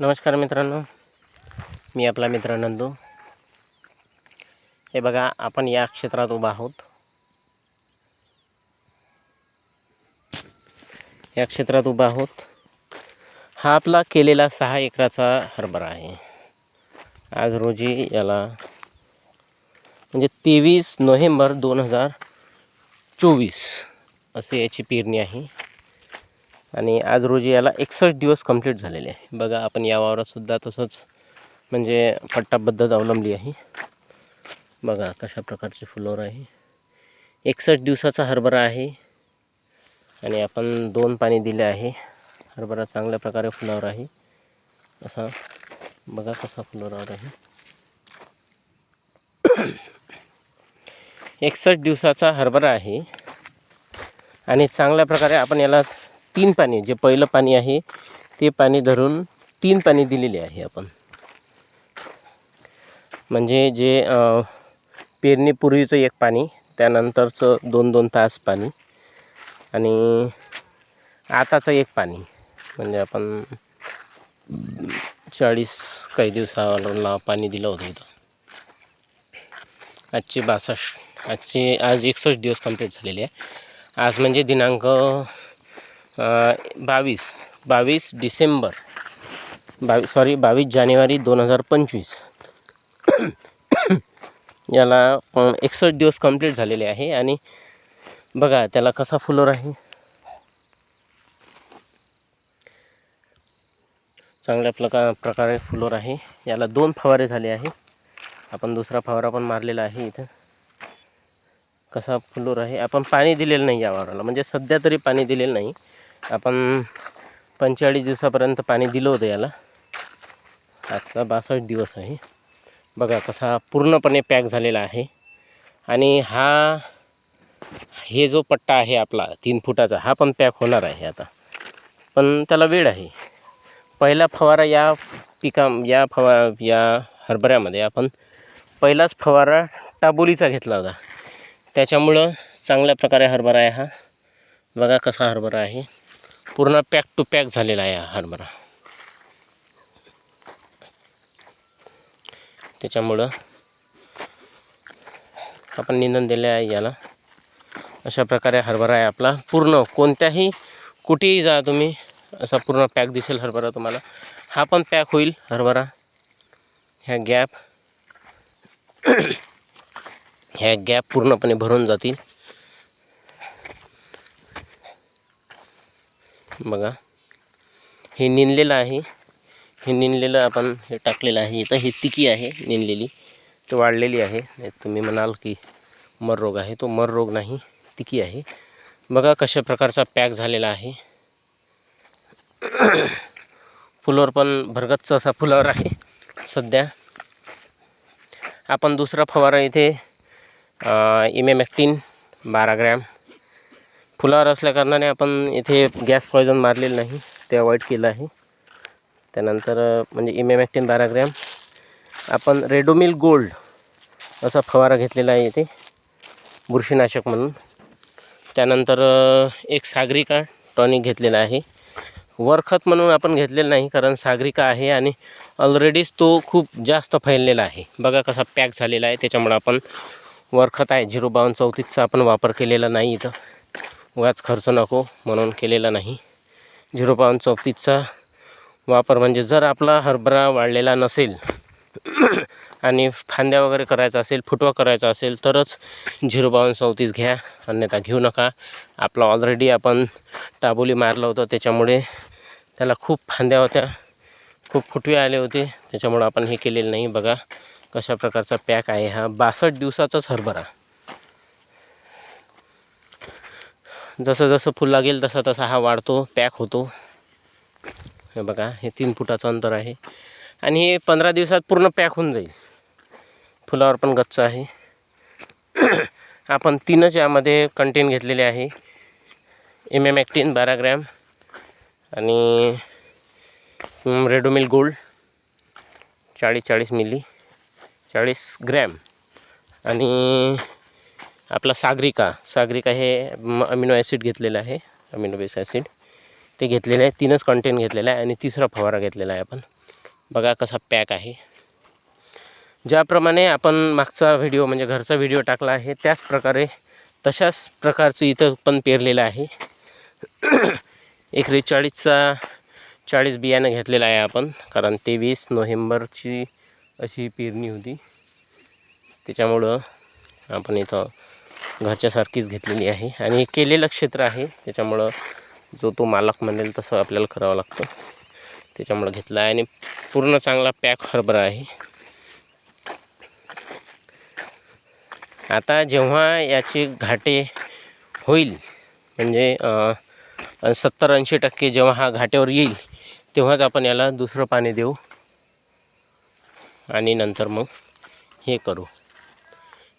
नमस्कार मित्रांनो. मी आपला मित्र नंदू. हे बघा आपण या क्षेत्रात उभा आहोत. या क्षेत्रात उभा आहोत. हा आपला केलेला सहा एकराचा हरभरा आहे. आज रोजी याला म्हणजे तेवीस नोव्हेंबर दोन हजार चोवीस असे याची पेरणी आहे. आणि आज रोजी याला एकसष्ट दिवस कंप्लीट झालेले आहे. बघा आपण या वावरातसुद्धा तसंच म्हणजे पट्टा पद्धत अवलंबली आहे. बघा कशा प्रकारचे फुलोर आहे. एकसष्ट दिवसाचा हरभरा आहे. आणि आपण दोन पाणी दिले आहे. हरभरा चांगल्या प्रकारे फुलावर आहे. असा बघा कसा फुलावर आहे. एकसष्ट दिवसाचा हरभरा आहे. आणि चांगल्या प्रकारे आपण याला तीन पाणी जे पहिलं पाणी आहे ते पाणी धरून तीन पाणी दिलेले आहे आपण. म्हणजे जे पेरणीपूर्वीचं एक पाणी त्यानंतरचं दोन दोन तास पाणी आणि आताचं एक पाणी. म्हणजे आपण चाळीस काही दिवसाला पाणी दिलं होतं इथं. आजचे बासष्ट आजचे आज एकसष्ट दिवस कंप्लीट झालेले आहे. आज म्हणजे दिनांक बावीस बावीस डिसेंबर बावीस सॉरी बावीस जानेवारी दोन हजार पंचवीस. याला एकसष्ट दिवस कंप्लीट झालेले आहे आणि बघा त्याला कसा फुलोर आहे. चांगल्या प्रका प्रकारे फुलोर आहे. याला दोन फवारे झाले आहे. आपण दुसरा फवारा पण मारलेला आहे इथं. कसा फुलोर आहे? आपण पाणी दिलेलं नाही या वावराला. म्हणजे सध्या तरी पाणी दिलेलं नाही. आपण पंचेचाळीस दिवसापर्यंत पाणी दिलं होतं याला. आजचा बासष्ट दिवस आहे. बघा कसा पूर्णपणे पॅक झालेला आहे. आणि हा हे जो पट्टा आहे आपला तीन फुटाचा हा पण पॅक होणार आहे आता. पण त्याला वेळ आहे. पहिला फवारा या पिका या फवा या हरभऱ्यामध्ये आपण पहिलाच फवारा टाबोलीचा घेतला होता. त्याच्यामुळं चांगल्या प्रकारे हरभरा आहे हा. बघा कसा हरभरा आहे. पूर्ण पॅक टू पॅक झालेला आहे हा हरभरा. त्याच्यामुळं आपण निंदन दिले आहे याला. अशा प्रकारे हरभरा आहे आपला. पूर्ण कोणत्याही कुठेही जा तुम्ही असा पूर्ण पॅक दिसेल हरभरा तुम्हाला. हा पण पॅक होईल हरभरा. ह्या गॅप ह्या गॅप पूर्णपणे भरून जातील. बघा. हे निनलेलं आहे. हे निनलेलं आपण हे टाकलेलं आहे. इथं हे तिकी आहे निनलेली ती वाढलेली आहे. तुम्ही म्हणाल की मर रोग आहे. तो मर रोग नाही तिकी आहे. बघा कशा प्रकारचा पॅक झालेला आहे. फुलावर पण भरगच्च असा फुलावर आहे सध्या. आपण दुसरा फवारा इथे इमेमॅक्टिन बारा ग्रॅम. फुलावर असल्याकारणाने आपण इथे गॅस पॉयझन मारलेलं नाही ते अवॉइड केलं आहे. त्यानंतर म्हणजे इमेमॅक्टिन बारा ग्रॅम. आपण रेडोमिल गोल्ड असा फवारा घेतलेला आहे इथे बुरशीनाशक म्हणून. त्यानंतर एक सागरिका टॉनिक घेतलेला आहे. वरखत म्हणून आपण घेतलेलं नाही कारण सागरिका आहे आणि ऑलरेडीच तो खूप जास्त फैललेला आहे. बघा कसा पॅक झालेला आहे त्याच्यामुळं आपण वरखत आहे. झिरो बावन्न चौतीसचा आपण वापर केलेला नाही इथं. उगाच खर्च नको म्हणून केलेला नाही. झिरो पावन चौतीसचा वापर म्हणजे जर आपला हरभरा वाढलेला नसेल आणि फांद्या वगैरे करायचा असेल फुटवा करायचा असेल तरच झिरो बावन्न चौतीस घ्या. अन्यथा घेऊ नका. आपला ऑलरेडी आपण टाबोली मारलं होतं त्याच्यामुळे त्याला खूप फांद्या होत्या. खूप फुटवे आले होते. त्याच्यामुळं आपण हे केलेलं नाही. बघा कशा प्रकारचा पॅक आहे हा. बासष्ट दिवसाचाच हरभरा. जसं जसं फुल लागेल तसा तसा हा वाढतो पॅक होतो. हे बघा हे तीन फुटाचं अंतर आहे. आणि हे पंधरा दिवसात पूर्ण पॅक होऊन जाईल. फुलावर पण गच्च आहे. आपण तीनच यामध्ये कंटेन घेतलेले आहे. एम एम ॲक्टिन बारा ग्रॅम आणि रेडोमिल गोल्ड चाळीस चाळीस मिली चाळीस ग्रॅम आणि आपला सागरिका. सागरिका हे अमिनो ॲसिड घेतलेलं आहे. Amino base acid. ते घेतलेलं आहे. तीनच कंटेन घेतलेलं आहे आणि तिसरा फवारा घेतलेला आहे आपण. बघा कसा पॅक आहे. ज्याप्रमाणे आपण मागचा व्हिडिओ म्हणजे घरचा व्हिडिओ टाकला आहे त्याच प्रकारे तशाच प्रकारचं इथं पण पेरलेलं आहे. एक चाळीसचा चाळीस बियाणं घेतलेलं आहे आपण. कारण तेवीस नोव्हेंबरची अशी पेरणी होती. त्याच्यामुळं आपण इथं घरच्यासारखीच घेतलेली आहे. आणि केलेलं क्षेत्र आहे. त्याच्यामुळं जो तो मालक म्हणेल तसं आपल्याला करावं लागतं. त्याच्यामुळं घेतलं आहे. आणि पूर्ण चांगला पॅक हरभरा आहे. आता जेव्हा याचे घाटे होईल म्हणजे सत्तर ऐंशी टक्के जेव्हा हा घाट्यावर येईल तेव्हाच आपण याला दुसरं पाणी देऊ. आणि नंतर मग हे करू.